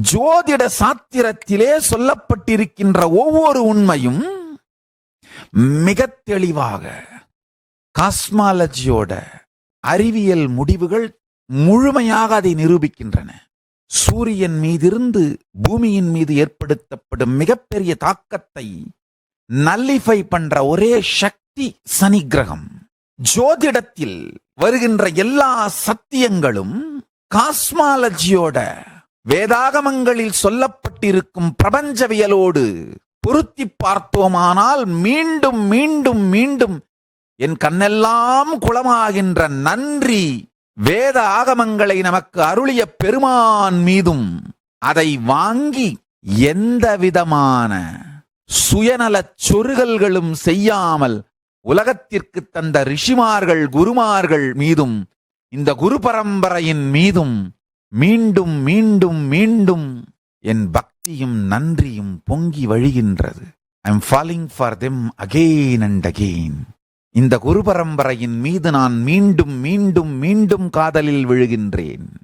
ஜோதிட சாத்திரத்திலே சொல்லப்பட்டிருக்கின்ற ஒவ்வொரு உண்மையும் மிக தெளிவாக காஸ்மாலஜியோட அறிவியல் முடிவுகள் முழுமையாக அதை நிரூபிக்கின்றன. சூரியன் மீதிருந்து பூமியின் மீது ஏற்படுத்தப்படும் மிகப்பெரிய தாக்கத்தை நல்லிஃபை பண்ற ஒரே சக்தி சனி கிரகம். ஜோதிடத்தில் வருகின்ற எல்லா சத்தியங்களும் காஸ்மாலஜியோட வேதாகமங்களில் சொல்லப்பட்டிருக்கும் பிரபஞ்சவியலோடு பொருத்தி பார்த்தோமானால் மீண்டும் மீண்டும் மீண்டும் என் கண்ணெல்லாம் குளமாகின்ற நன்றி. வேத ஆகமங்களை நமக்கு அருளிய பெருமான் மீதும் அதை வாங்கி எந்த விதமான சுயநலச் சொருகல்களும் செய்யாமல் உலகத்திற்கு தந்த ரிஷிமார்கள் குருமார்கள் மீதும் இந்த குரு பரம்பரையின் மீதும் மீண்டும் மீண்டும் மீண்டும் என் பக்தியும் நன்றியும் பொங்கி வழிகின்றது. I am falling for them again and again இந்த குரு பரம்பரையின் மீது நான் மீண்டும் மீண்டும் மீண்டும் காதலில் விழுகின்றேன்.